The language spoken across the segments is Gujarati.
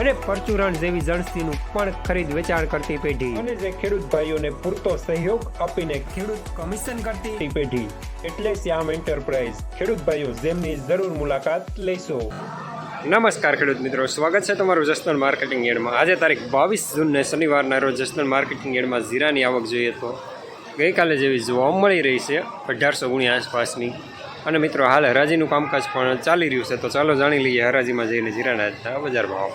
અને પરચુરણ જેવી જણસીનું પણ ખરીદ વેચાણ કરતી પેઢી. અને જે ખેડૂત ભાઈઓને પૂરતો સહયોગ આપીને ખેડૂત કમિશન કરતી પેઢી. એટલે શ્યામ એન્ટરપ્રાઇઝ. ખેડૂત ભાઈઓ જેમની જરૂર મુલાકાત લેશો. નમસ્કાર ખેડૂત મિત્રો સ્વાગત છે તમારું જસદણ માર્કેટિંગ એડમાં. આજે તારીખ બાવીસ જૂનને શનિવારના રોજ જસદણ માર્કેટિંગ એડમાં જીરાની આવક જોઈએ તો ગઈકાલે જેવી જોવા મળી રહી છે અઢારસો ગુણી આસપાસની. અને મિત્રો હાલ હરાજીનું કામકાજ પણ ચાલી રહ્યું છે તો ચાલો જાણી લઈએ હરાજીમાં જઈને જીરાના બજાર ભાવ.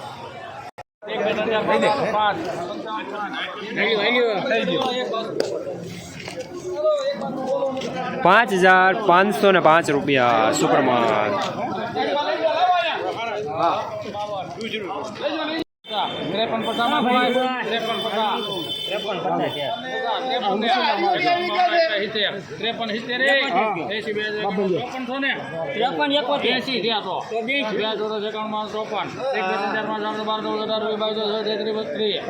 પાંચ હજાર પાંચસો ને પાંચ રૂપિયા સુપરમાન ત્રેપન પચાસ ત્રેપન પચાસ ત્રેપન સિત્તેર એસી બે ચોપન છો ને ત્રેપન એસી થયા તો બે ચોરસ એકાવનમાં ચોપન એક બે ત્રણ ચાર પાંચ આઠ બાર ચૌદ અઢાર વીસ બાવીસ ચોવીસ તેત્રીસ બત્રીસ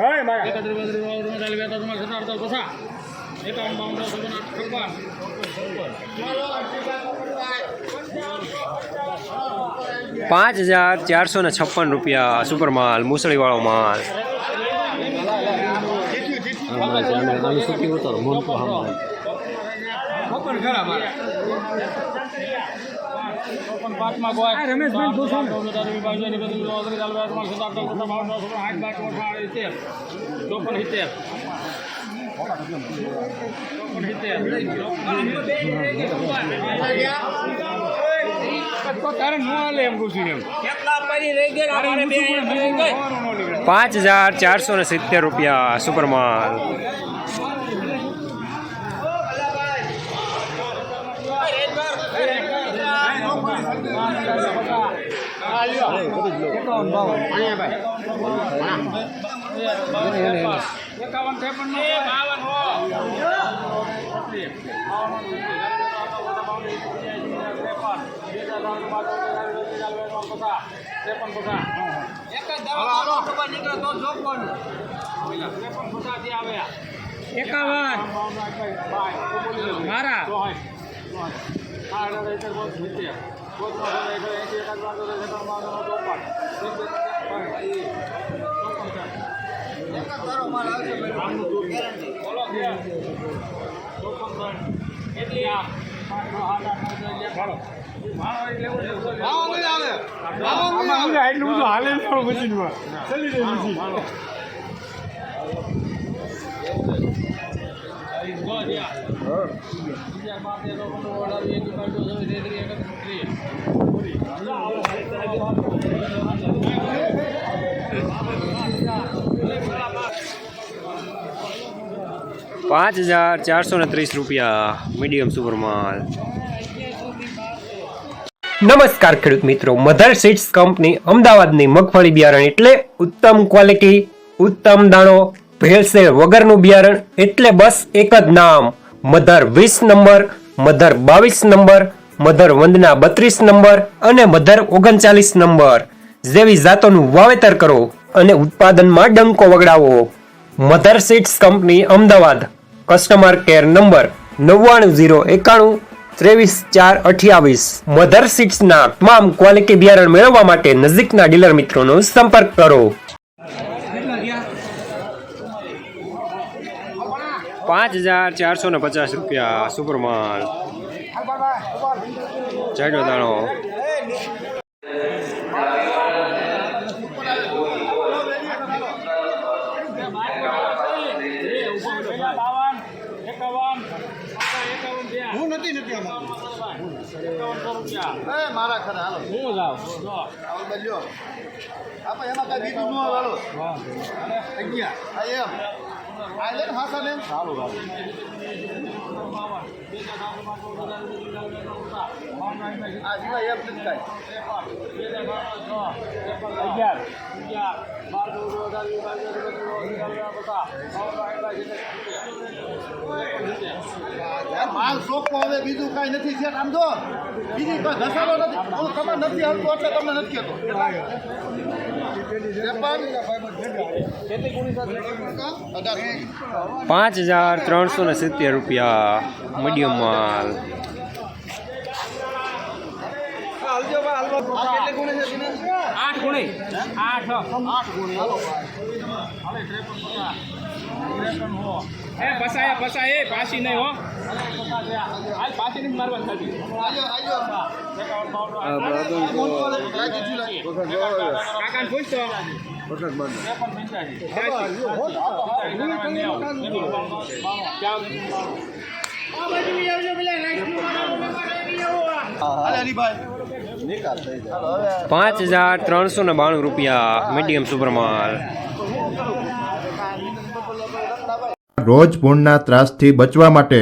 એકત્રીસ બત્રીસ ઓગણચાલીસ બેતાલીસ સત્તર અડતાલીસ પચાસ પાંચ હજાર ચારસો ને છપ્પન રૂપિયા સુપર માલ. મુસળીવાળો માલ ચોપન ખરા મારા હજાર પૂછો ચોપન સિત્તેર રૂપિયા સિત્તેર તારે નો હાલે એમ પૂછ્યું એમ પાંચ હજાર ચારસો ને સિત્તેર રૂપિયા સુપરમાલ એકાવન ત્રેપન બાવન ત્રેપન પચાસ એકાવન મારા એટલું બધું હાલે મશીનમાં ચલી જાય મશીન પાંચ હજાર ચારસો ને ત્રીસ રૂપિયા મીડિયમ સુપરમાલ નમસ્કાર ખેડૂત મિત્રો, મધર સીડ્સ કંપની અમદાવાદની મગફળી બિયારણ એટલે ઉત્તમ ક્વોલિટી, ઉત્તમ દાણો ભેળસેળ વગરનું બિયારણ એટલે બસ એક જ નામ. મધર વીસ નંબર, મધર બાવીસ નંબર, મધર વંદના બત્રીસ નંબર અને મધર ઓગણચાલીસ નંબર. જેવી જાતોનું વાવેતર કરો અને ઉત્પાદનમાં ડંકો વગડાવો. Mother seeds company Ahmedabad. Customer care number નવ્વાણું ઝીરો એકાણું, ત્રેવીસ, ચાર, અઠ્યાવીસ. મધર સીડ્સના તમામ ક્વોલિટી બિયારણ મેળવવા માટે નજીકના ડીલર મિત્રોનો સંપર્ક કરો. પાંચ હજાર ચારસો ને પચાસ રૂપિયા સુપરમાલ જાડો દાણો બાવન એકાવન એકાવન થયા હું નથી નથી આમાં એકાવનસો રૂપિયા એ મારા ખરા હાલો. હું જાવ જો આવો બલ્યો આપણે એમાં કઈ બીજું ન આવે હાલો અગિયાર. આ એમ. આ લે આ સિવાય એમ નથી અગિયાર. અગિયાર માલ સોંપવો હવે બીજું કાંઈ નથી છે આમ જો. બીજી કોઈ ઘસારો નથી. હું તમે નથી હલતો એટલે તમને નથી કહેતો. પાંચ હજાર ત્રણસો ને સિત્તેર રૂપિયા મીડિયમ માલ. આઠ ગુણી. આઠ. આઠ ગુણી હાલો. એ પસાય પસાય પાછી નહીં હો. પાંચ હજાર ત્રણસો ને બાણું રૂપિયા મીડિયમ સુપરમાલ. રોજ પૂર્ણના ત્રાસથી બચવા માટે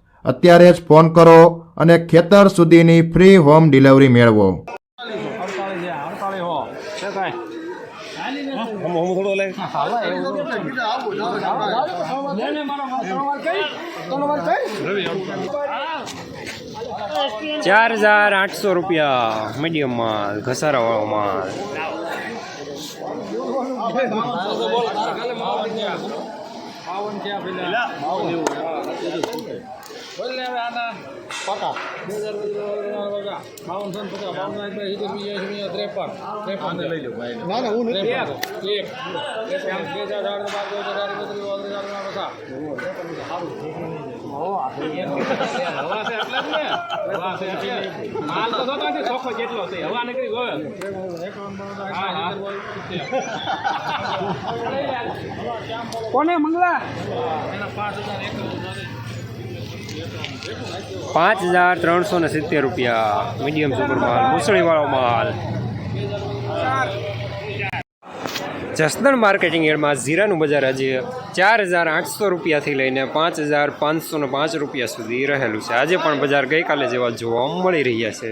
અત્યારે જ ફોન કરો અને ખેતર સુધીની ફ્રી હોમ ડિલિવરી મેળવો. ચાર હજાર આઠસો રૂપિયા મીડિયમ માલ ઘસારાવાળો માલ. બાવન છે આ પેલા બોલ ને હવે આના પકા બે હજાર પચાસ બાવન સો ને પચાસ બાવન સિત્તેર ત્રેપન ત્રેપન લઈ લો ના ના હું નથી એક એક બે બાર બે બત્રીસ પચાસ ને હવા છે એટલે માલ તો જોતો નથી ચોખ્ખો જેટલો છે હવા નીકળી ગયો હા હા કોને મંગલા એના પાંચ હજાર એક પાંચ હજાર ત્રણસો ને સિત્તેર રૂપિયા મીડિયમ સુપર માલ, મુસળીવાળો માલ. જસદણ માર્કેટિંગ યાર્ડમાં જીરાનું બજાર આજે ચાર હજાર આઠસો રૂપિયાથી લઈને પાંચ હજાર પાંચસો ને પાંચ રૂપિયા સુધી રહેલું છે. આજે પણ બજાર ગઈકાલે જેવા જોવા મળી રહ્યા છે.